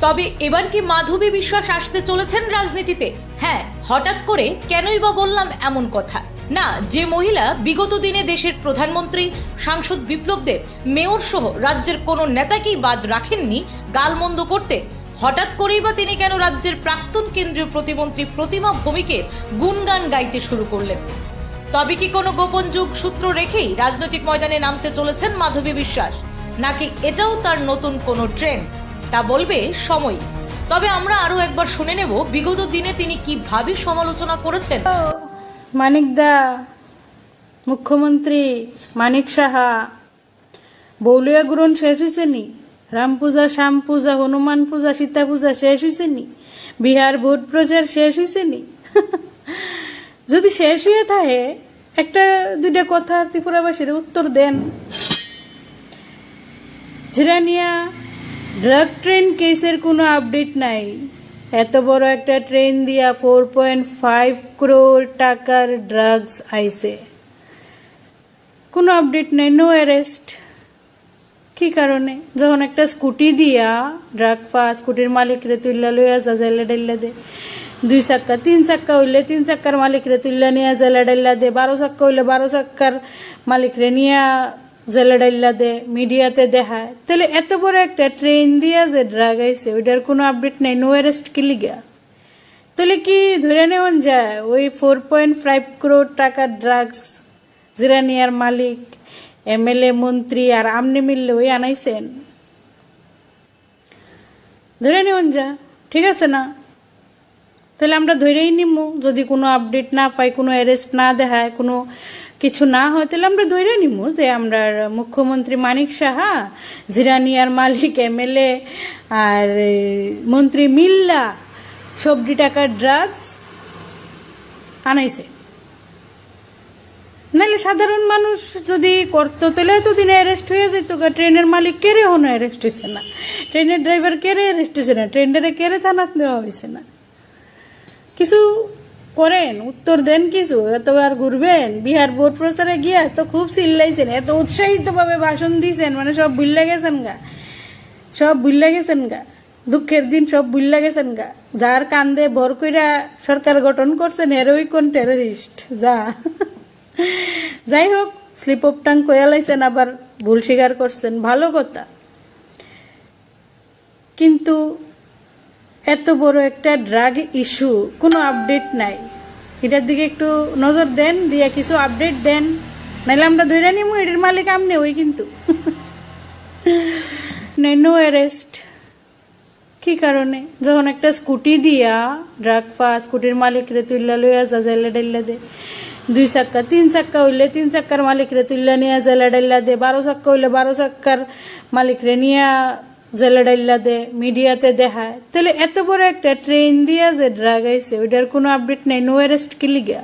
তবে এবার কি মাধবী বিশ্বাস আসতে চলেছেন রাজনীতিতে? হ্যাঁ হঠাৎ করে কেনই বা বললাম এমন কথা? না, যে মহিলা বিগত দিনে দেশের প্রধানমন্ত্রী, সাংসদ বিপ্লব দেব মেয়র সহ রাজ্যের কোনো নেতাকেই বাদ রাখেননি, গালমন্দ করতে। হঠাৎ করেই বা তিনি কেন রাজ্যের প্রাক্তন কেন্দ্রীয় প্রতিমন্ত্রী প্রতিমা ভৌমিকের গুণগান গাইতে শুরু করলেন? তবে কি কোনো গোপন যুগ সূত্র রেখেই রাজনৈতিক ময়দানে নামতে চলেছেন মাধবী বিশ্বাস? নাকি এটাও তার নতুন কোনো ট্রেন্ড? তা বলবে সময়। তবে আমরা আরও একবার শুনে নেব বিগত দিনে তিনি কীভাবে সমালোচনা করেছেন। মানিক দা, মুখ্যমন্ত্রী মানিক সাহা বৌলিয়া গ্রহণ শেষ হয়েছে নি? রাম পূজা, শ্যাম পূজা, হনুমান পূজা, সীতা পূজা শেষ হয়েছে নি? বিহার ভোট প্রচার শেষ হয়েছে নি? যদি শেষ হয়ে থাকে, একটা দুইটা কথা ত্রিপুরাবাসীর উত্তর দেন। জিরানিয়া ড্রাগ ট্রেন কেসের কোনো আপডেট নাই। এত বড় একটা ট্রেন দিয়া ফোর পয়েন্ট ফাইভ ক্রোর টাকার ড্রাগস আইছে। কোনো আপডেট নেই নো অ্যারেস্ট কি কারণে? যখন একটা স্কুটি দিয়া ড্রাগ ফা স্কুটির মালিকরে তুললা লইয়া যা, জেলে ডেল্লা দে। দুই চাক্কা, তিন চাক্কা হইলে তিন চাক্কার মালিকরে তুললা নিয়ে, জেলে ডেল্লা দে। বারো চাক্কা হইলে বারো চাক্কার মালিকরে নিয়ে জেলে দে মিডিয়াতে দেখায়। তাহলে এত বড় একটা ট্রেন দিয়া যে ড্রাগ আইছে, ওইটার কোনো আপডেট নেই নো অ্যারেস্ট কি লিগা? তাহলে কি ধরে নেওয়া যায়, ওই ফোর পয়েন্ট ফাইভ ক্রোর টাকার ড্রাগস জিরানিয়ার মালিক এমএলএ মন্ত্রী আর আমনে মিললে ওই আনাইছেন? ধরে নিউন যা ঠিক আছে না? তাহলে আমরা ধরেই নিমু, যদি কোনো আপডেট না পাই, কোনো অ্যারেস্ট না দেখায়, কোনো কিছু না হয়, তাহলে আমরা ধরে নিমু যে আমরা মুখ্যমন্ত্রী মানিক সাহা, জিরানিয়ার মালিক এমএলএ, আর মন্ত্রী মিল্লা, সবজি টাকার ড্রাগস আনাইছে। নাহলে সাধারণ মানুষ যদি করতো, তাহলে এতদিন অ্যারেস্ট হয়ে যেত ট্রেনের মালিক কেড়ে হনো অ্যারেস্ট হয়েছে না? ট্রেনের ড্রাইভার কেড়ে অ্যারেস্ট হয়েছে না? ট্রেনটারে কেড়ে থানাত দেওয়া হয়েছে না? কিছু করেন, উত্তর দেন কিছু এত আর ঘুরবেন। বিহার ভোট প্রচারে গিয়া তো খুব চিল্লাইছেন, এত উৎসাহিতভাবে ভাষণ দিয়েছেন মানে সব বুল্লা গেছেন গা। সব বুল্লা গেছেন গা। দুঃখের দিন সব বুল্লা গেছেন গা। যার কান্দে ভর কইরা সরকার গঠন করছেন হেরোই কোন টেররিস্ট যা। যাই হোক স্লিপ অফ টাং কয়ালাইছেন আবার ভুল স্বীকার করছেন, ভালো কথা। কিন্তু এত বড় একটা ড্রাগ ইস্যু কোনো আপডেট নাই। এটার দিকে একটু নজর দেন, দিয়ে কিছু আপডেট দেন। নাহলে আমরা ধরে নিমু, এটার মালিক আমনে ওই কিন্তু। নো অ্যারেস্ট কি কারণে? যখন একটা স্কুটি দিয়া ড্রাগ ফা স্কুটির মালিকরে তুললা লইয়া যা, জেলে ডেল্লা দে। দুই চাক্কা, তিন চাক্কা হইলে তিন চাক্কার মালিকরে তুললা নিয়ে, জেলে ডেল্লা দে। বারো চাক্কা হইলে বারো চাক্কার মালিকরে নিয়ে জেলে ডেল্লা দে মিডিয়াতে দেখায় তাহলে এত বড় একটা ট্রেন দিয়া যে ড্রাগ আইছে, ওইটার কোনো আপডেট নাই নো অ্যারেস্ট কি লিগা